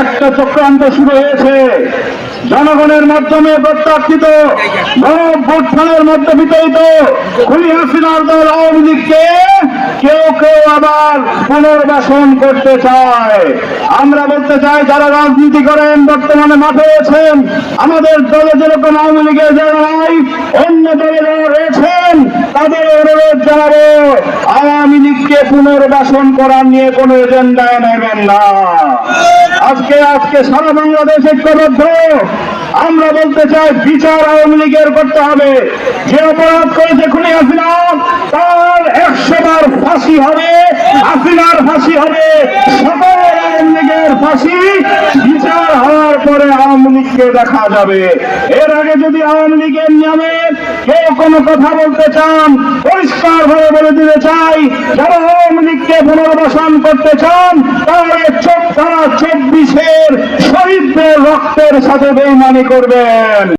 একটা চক্রান্ত শুরু হয়েছে। জনগণের মাধ্যমে প্রত্যাখ্যিত গণভোটফলের মধ্যে বিতরিত খুনি হাসিনার দল আওয়ামী লীগকে কেউ কেউ আবার পুনর্বাসন করতে চায়। আমরা বলতে চাই, যারা রাজনীতি করেন, বর্তমানে মাঠে আছেন, আমাদের দলে যেরকম আওয়ামী লীগের যারা নাই, অন্য দলে যারা রয়েছেন, তাদের অনুরোধ জানাব, আওয়ামী লীগকে পুনর্বাসন করার নিয়ে কোনো এজেন্ডায় নেবেন না। আজকে আজকে সারা বাংলাদেশ ঐক্যবদ্ধ আমরা বলতে চাই, বিচার আওয়ামী লীগের করতে হবে। যে অপরাধ করেছে খুনি হাসিনা, তার একশো বার ফাঁসি হবে, হাসিনার ফাঁসি হবে। সকল আওয়ামী লীগের ফাঁসি লীগকে দেখা যাবে। এর আগে যদি আওয়ামী লীগের নামে কেউ কোনো কথা বলতে চান, পরিষ্কার ভাবে বলে দিতে চাই, যারা আওয়ামী লীগকে পুনর্বাসন করতে চান তাহলে তারা চব্বিশের শহীদদের রক্তের সাথে বেইমানি করবেন।